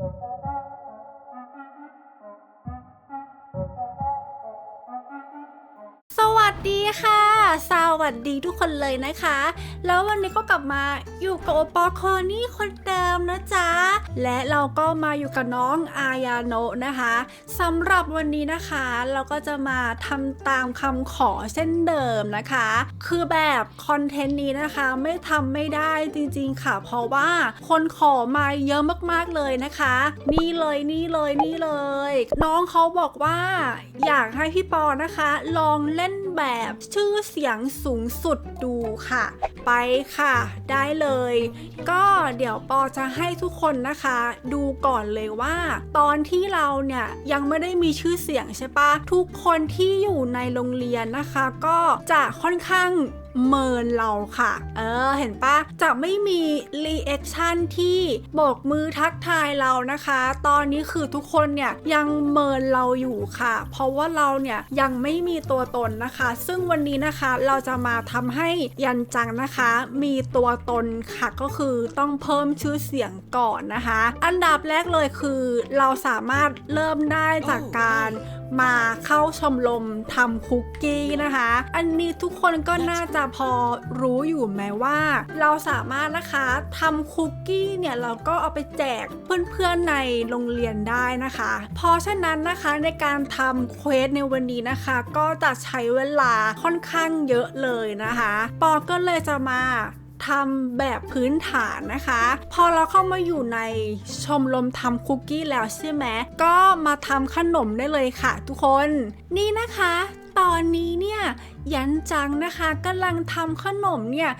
สวัสดีค่ะ สวัสดีทุกคนเลยนะคะ แล้ววันนี้ก็กลับมาอยู่กับโอปอคอนี่คนเดิม นะจ๊ะ และเราก็มาอยู่กับน้องอายาโนะนะคะสำหรับวันนี้นะคะเราก็จะมาทำตามคำขอเช่นเดิมนะคะ คือแบบคอนเทนต์นี้นะคะไม่ทำไม่ได้จริงๆค่ะ เพราะว่าคนขอมาเยอะมากๆเลยนะคะ นี่เลยนี่เลยนี่เลย น้องเขาบอกว่าอยากให้พี่ปอนะคะ ลองเล่นแบบชื่อเสียงสูงสุดดูค่ะ ไปค่ะ ได้เลย ก็เดี๋ยวปอจะให้ทุกคนนะคะ ดูก่อนเลยว่า ตอนที่เราเนี่ยยังไม่ได้มีชื่อเสียงใช่ปะทุกคนที่อยู่ในโรงเรียนนะคะ ก็จะค่อนข้าง เมินเราค่ะ เออ เห็นปะจะไม่มีรีแอคชั่นที่โบกมือทักทายเรานะคะ ตอนนี้คือทุกคนเนี่ยยังเมินเราอยู่ค่ะ เพราะว่าเราเนี่ยยังไม่มีตัวตนนะคะ ซึ่งวันนี้นะคะเราจะมาทำให้ยันจังนะคะ มีตัวตนค่ะก็คือต้องเพิ่มชื่อเสียงก่อนนะคะ อันดับแรกเลยคือเราสามารถเริ่มได้จากการ มาเข้าชมรมทำคุกกี้นะคะ อันนี้ทุกคนก็น่าจะพอรู้อยู่ไหมว่า เราสามารถนะคะทำคุกกี้เนี่ยเราก็เอาไปแจกเพื่อนๆในโรงเรียนได้นะคะ เพราะฉะนั้นนะคะในการทำเควสในวันนี้นะคะ ก็จะใช้เวลาค่อนข้างเยอะเลยนะคะ ปอก็เลยจะมา ทำแบบพื้นฐานนะคะ พอเราเข้ามาอยู่ในชมรมทำคุกกี้แล้วใช่ไหมก็มาทำขนมได้เลยค่ะ ทุกคน นี่นะคะ ตอนนี้เนี่ยยันจังนะคะกำลังทำขนมเนี่ย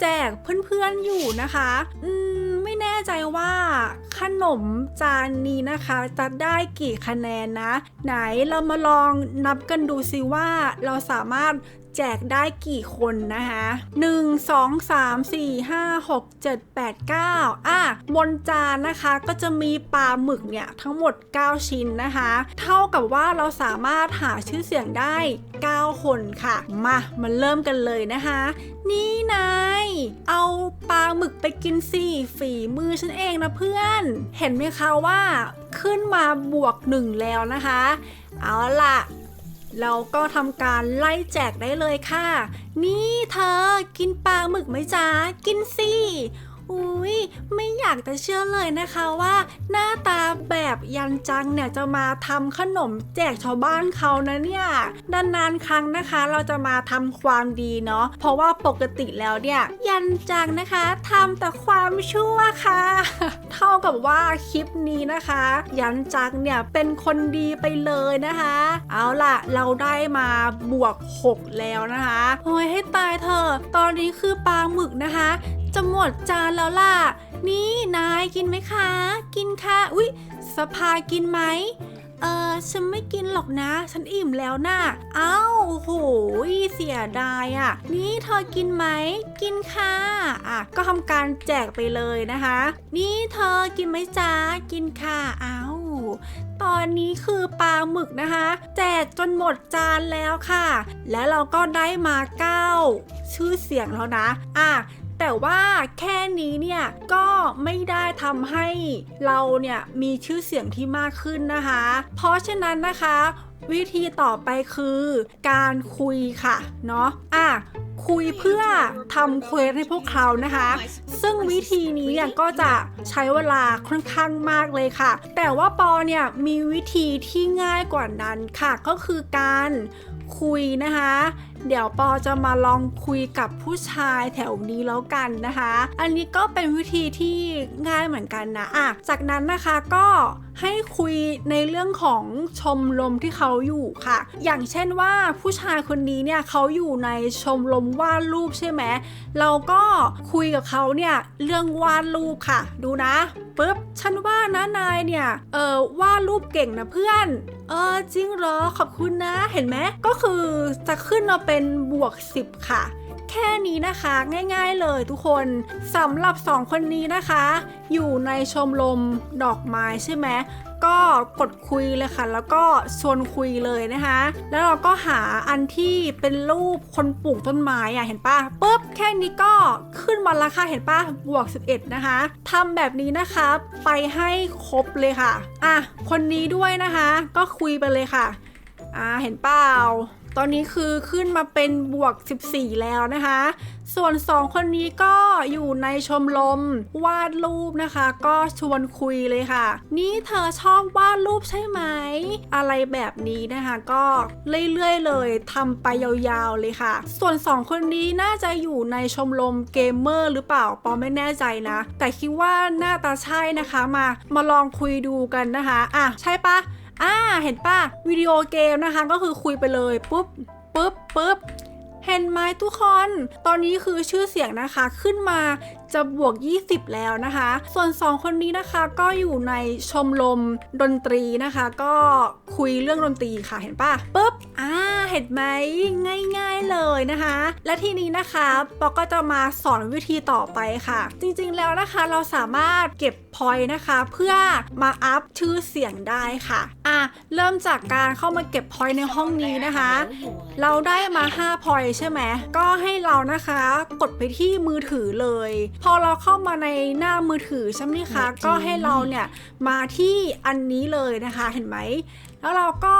แจกเพื่อนๆอยู่นะคะ อืม ไม่แน่ใจว่าขนมจานนี้นะคะ จะได้กี่คะแนนนะ ไหนเรามาลองนับกันดูสิว่าเราสามารถ แจกได้กี่คนนะคะ1 2 3 4 5 6 7 8 9อะบนจานนะคะก็จะมีปลาหมึกเนี่ยทั้งหมด 9 ชิ้นนะคะ เท่ากับว่าเราสามารถหาชื่อเสียงได้ 9 คนค่ะ มามาเริ่มกันเลยนะคะ นี่นายเอาปลาหมึกไปกินสิฝีมือฉันเองนะเพื่อน เห็นไหมคะว่าขึ้นมาบวกหนึ่งแล้วนะคะ เอาล่ะ เราก็ทำการไล่แจกได้เลยค่ะ นี่เธอกินปลาหมึกไหมจ๊ะ กินสิ อุ้ยไม่อยากจะเชื่อเลยนะคะว่า หน้าตาแบบยันจังเนี่ยจะมาทำขนมแจกชาวบ้านเขานะเนี่ยนานๆครั้งนะคะ เราจะมาทำความดีเนาะเพราะว่าปกติแล้วเนี่ย ยันจังนะคะทำแต่ความชั่วค่ะ เท่ากับว่าคลิปนี้นะคะ ยันจังเนี่ยเป็นคนดีไปเลยนะคะ เอาล่ะเราได้มาบวก 6 แล้วนะคะโอ้ยให้ตายเถอะตอนนี้คือปลาหมึกนะคะ จะหมดจานแล้วล่ะ นี่นายกินไหมคะ กินค่ะ อุ๊ย สภากินไหม เออฉันไม่กินหรอกนะ ฉันอิ่มแล้วนะ่ะเอ้าโอ้โหเสียดายอะ่ะ นี่เธอกินไหม กินค่ะ อะ ก็ทำการแจกไปเลยนะคะ นี่เธอกินไหมจ๊ะกินค่ะเอ้าตอนนี้คือปลาหมึกนะคะ แจกจนหมดจานแล้วค่ะ แล้วเราก็ได้มา9ชื่อเสียงแล้วนะ อะ แต่ว่าแค่นี้เนี่ยก็ไม่ได้ทำให้เราเนี่ยมีชื่อเสียงที่มากขึ้นนะคะ เพราะฉะนั้นนะคะ วิธีต่อไปคือการคุยค่ะเนาะอะคุยเพื่อทำเควสให้พวกเขานะคะ ซึ่งวิธีนี้เนี่ยก็จะใช้เวลาค่อนข้างมากเลยค่ะ แต่ว่าปอเนี่ยมีวิธีที่ง่ายกว่านั้นค่ะ ก็คือการคุยนะคะ เดี๋ยวปอจะมาลองคุยกับผู้ชายแถวนี้แล้วกันนะคะ อันนี้ก็เป็นวิธีที่ง่ายเหมือนกันนะอะจากนั้นนะคะก็ให้คุยในเรื่องของชมรมที่เขาอยู่ค่ะ อย่างเช่นว่าผู้ชายคนนี้เนี่ยเขาอยู่ในชมรมวาดรูปใช่ไหมเราก็คุยกับเขาเนี่ยเรื่องวาดรูปค่ะ ดูนะปุ๊บฉันว่านะนายเนี่ยเออวาดรูปเก่งนะเพื่อนเออจริงเหรอขอบคุณนะเห็นไหมก็คือจะขึ้นมาเป็นบวก 10 ค่ะ แค่นี้นะคะง่ายๆเลยทุกคนสำหรับสองคนนี้นะคะ อยู่ในชมรมดอกไม้ใช่ไหมก็กดคุยเลยค่ะ แล้วก็ชวนคุยเลยนะคะ แล้วเราก็หาอันที่เป็นรูปคนปลูกต้นไม้อะเห็นปะปุ๊บแค่นี้ก็ขึ้นมาราคาเห็นปะบวก 11 นะคะทำแบบนี้นะคะไปให้ครบเลยค่ะ อะ คนนี้ด้วยนะคะ ก็คุยไปเลยค่ะ อ่าเห็นเปล่า ตอนนี้คือขึ้นมาเป็นบวก 14 แล้วนะคะ ส่วน 2 คนนี้ก็อยู่ในชมรมวาดรูปนะคะ ก็ชวนคุยเลยค่ะ นี่เธอชอบวาดรูปใช่ไหม อะไรแบบนี้นะคะ ก็เรื่อยๆเลยทำไปยาวๆเลยค่ะ ส่วน 2 คนนี้น่าจะอยู่ในชมรมเกมเมอร์หรือเปล่าปอไม่แน่ใจนะ แต่คิดว่าหน้าตาใช่นะคะมามาลองคุยดูกันนะคะ อะ ใช่ปะ อ่าเห็นป่ะวิดีโอเกมนะคะก็คือคุยไปเลยปุ๊บปุ๊บปุ๊บเห็นไหมทุกคน ตอนนี้คือชื่อเสียงนะคะขึ้นมา จะบวก 20 แล้วนะคะ ส่วน 2 คนนี้นะคะก็อยู่ในชมรมดนตรีนะคะ ก็คุยเรื่องดนตรีค่ะเห็นปะปุ๊บอ่าเห็นไหมง่ายๆเลยนะคะ และทีนี้นะคะปอก็จะมาสอนวิธีต่อไปค่ะ จริงๆแล้วนะคะเราสามารถเก็บพอยต์นะคะ เพื่อมาอัพชื่อเสียงได้ค่ะอะเริ่มจากการเข้ามาเก็บพอยต์ในห้องนี้นะคะ เราได้มา5พอยต์ใช่ไหมก็ให้เรานะคะกดไปที่มือถือเลยพอเราเข้ามาในหน้ามือถือใช่ไหมคะก็ให้เราเนี่ยมาที่อันนี้เลยนะคะเห็นไหมแล้วเราก็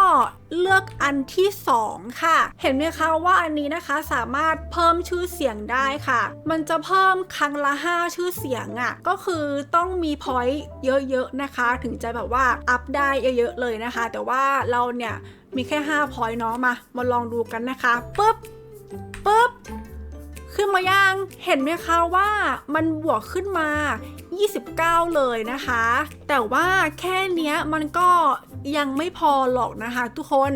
เลือกอันที่ 2 ค่ะ เห็นไหมคะว่าอันนี้นะคะสามารถเพิ่มชื่อเสียงได้ค่ะ มันจะเพิ่มครั้งละ 5 ชื่อเสียงอะ่ะ ก็คือต้องมีพอยต์เยอะๆนะคะ ถึงจะแบบว่าอัพได้เยอะๆเลยนะคะ แต่ว่าเราเนี่ยมีแค่5พอยต์เนาะมา มาลองดูกันนะคะปุ๊บปุ๊บ ขึ้นมายัง เห็นไหมคะว่ามันบวกขึ้นมา 29 เลยนะคะ แต่ว่าแค่เนี้ยมันก็ยังไม่พอหรอกนะคะทุกคน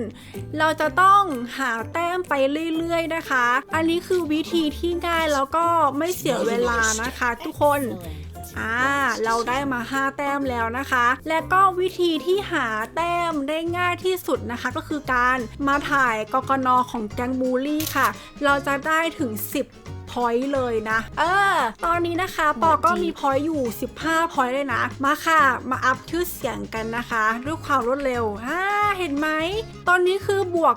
เราจะต้องหาแต้มไปเรื่อยๆนะคะ อันนี้คือวิธีที่ง่ายแล้วก็ไม่เสียเวลานะคะทุกคน อ่าเราได้มา 5 แต้มแล้วนะคะ และก็วิธีที่หาแต้มได้ง่ายที่สุดนะคะ ก็คือการมาถ่ายกกนของแกงบูลลี่ค่ะ เราจะได้ถึง 10 พอยต์เลยนะ เออ ตอนนี้นะคะ ปอก็มีพอยต์อยู่ 15พอยต์เลยนะ มาค่ะ มาอัพชื่อเสียงกันนะคะ ด้วยความรวดเร็วอ่าเห็นไหม ตอนนี้คือบวก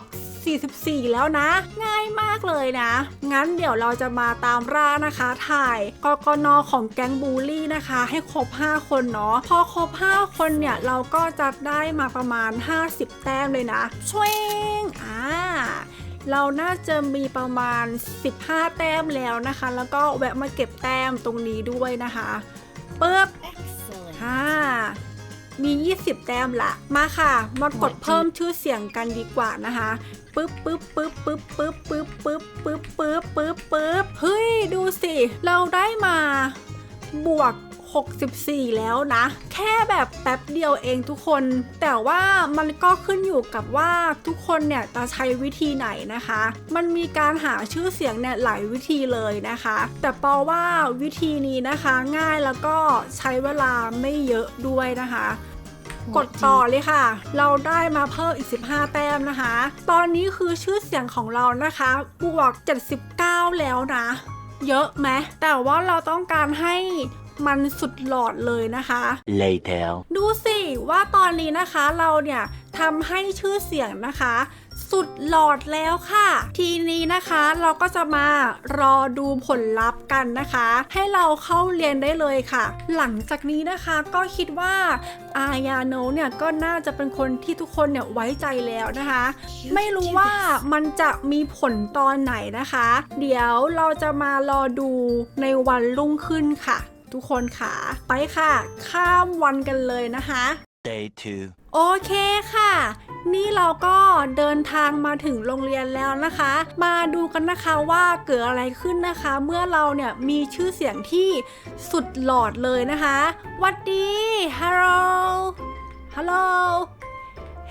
44 แล้วนะ ง่ายมากเลยนะ งั้นเดี๋ยวเราจะมาตามร่านะคะ ถ่ายกกนของแก๊งบูลลี่นะคะ ให้ครบ 5 คนเนาะพอครบ 5 คนเนี่ย เราก็จะได้มาประมาณ 50 แต้มเลยนะช่วยอ่า เราน่าจะมีประมาณ 15 แต้มแล้วนะคะ แล้วก็แวะมาเก็บแต้มตรงนี้ด้วยนะคะปึ๊บ Excellent. ค่ะมี 20 แต้มละมาค่ะ มากดเพิ่มชื่อเสียงกันดีกว่านะคะปึ๊บปึ๊บปึ๊บปึ๊บปึ๊บปึ๊บปึ๊บปึ๊บปึ๊บปึ๊บปึ๊บเฮ้ย ดูสิ เราได้มาบวก 64 แล้วนะ แค่แบบแป๊บเดียวเองทุกคน แต่ว่ามันก็ขึ้นอยู่กับว่าทุกคนเนี่ยจะใช้วิธีไหนนะคะ มันมีการหาชื่อเสียงเนี่ยหลายวิธีเลยนะคะ แต่ปอว่าวิธีนี้นะคะง่ายแล้วก็ใช้เวลาไม่เยอะด้วยนะคะกดต่อเลยค่ะ เราได้มาเพิ่มอีก 15 แต้มนะคะ ตอนนี้คือชื่อเสียงของเรานะคะ บวก 79 แล้วนะ เยอะไหม แต่ว่าเราต้องการให้ มันสุดหลอดเลยนะคะ Later. ดูสิว่าตอนนี้นะคะเราเนี่ยทำให้ชื่อเสียงนะคะ สุดหลอดแล้วค่ะ ทีนี้นะคะเราก็จะมารอดูผลลัพธ์กันนะคะ ให้เราเข้าเรียนได้เลยค่ะ หลังจากนี้นะคะก็คิดว่าอายาโนเนี่ยก็น่าจะเป็นคนที่ทุกคนเนี่ยไว้ใจแล้วนะคะ ไม่รู้ว่ามันจะมีผลตอนไหนนะคะ เดี๋ยวเราจะมารอดูในวันรุ่งขึ้นค่ะ ทุกคนค่ะ ไปค่ะ ข้ามวันกันเลยนะคะ Day 2. โอเคค่ะ นี่เราก็เดินทางมาถึงโรงเรียนแล้วนะคะ มาดูกันนะคะว่าเกิดอะไรขึ้นนะคะ เมื่อเราเนี่ยมีชื่อเสียงที่สุดหลอดเลยนะคะหวัดดีฮัลโหลฮัลโหล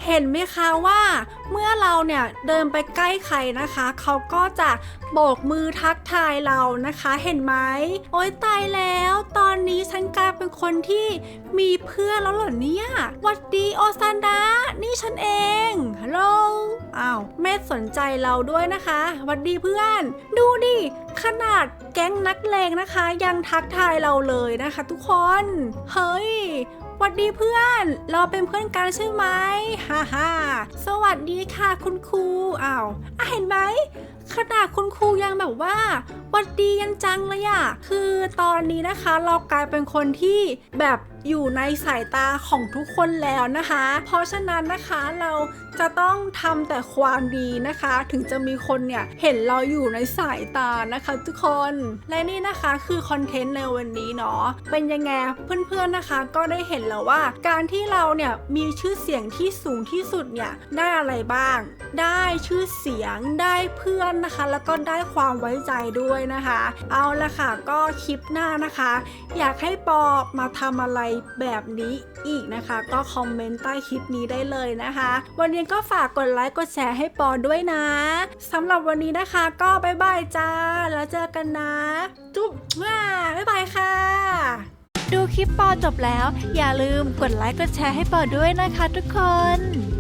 เห็นไหมคะว่าเมื่อเราเนี่ยเดินไปใกล้ใครนะคะ เขาก็จะโบกมือทักทายเรานะคะ เห็นไหมโอ๊ยตายแล้ว ตอนนี้ฉันกลายเป็นคนที่มีเพื่อนแล้วเหรอเนี่ยวัดดีโอซันดานี่ฉันเองฮัลโหลอ้าวไม่สนใจเราด้วยนะคะวัดดีเพื่อน ดูดิขนาดแก๊งนักเลงนะคะ ยังทักทายเราเลยนะคะ ทุกคน เฮ้ย วัสดีเพื่อน เราเป็นเพื่อนกันใช่ไหมฮ่าฮ่าสวัสดีค่ะคุณครูอ้าวอะเห็นไหมขนาดคุณครูยังแบบว่าวัดดียันจังเลยอะคือตอนนี้นะคะเรากลายเป็นคนที่แบบ อยู่ในสายตาของทุกคนแล้วนะคะ เพราะฉะนั้นนะคะเราจะต้องทำแต่ความดีนะคะ ถึงจะมีคนเนี่ยเห็นเราอยู่ในสายตานะคะทุกคนและนี่นะคะคือคอนเทนต์ในวันนี้เนาะเป็นยังไงเพื่อนๆนะคะ ก็ได้เห็นแล้วว่า การที่เราเนี่ยมีชื่อเสียงที่สูงที่สุดเนี่ยได้อะไรบ้าง ได้ชื่อเสียงได้เพื่อนนะคะ แล้วก็ได้ความไว้ใจด้วยนะคะ เอาละค่ะก็คลิปหน้านะคะ อยากให้ปอมาทำอะไรแบบนี้อีกนะคะ ก็คอมเมนต์ใต้คลิปนี้ได้เลยนะคะ วันนี้ก็ฝากกดไลค์กดแชร์ให้ปอด้วยนะสำหรับวันนี้นะคะก็บ๊ายบายจ้า แล้วเจอกันนะ จุ๊บว้าบ๊ายบายค่ะ ดูคลิปปอจบแล้ว อย่าลืมกดไลค์กดแชร์ให้ปอด้วยนะคะทุกคน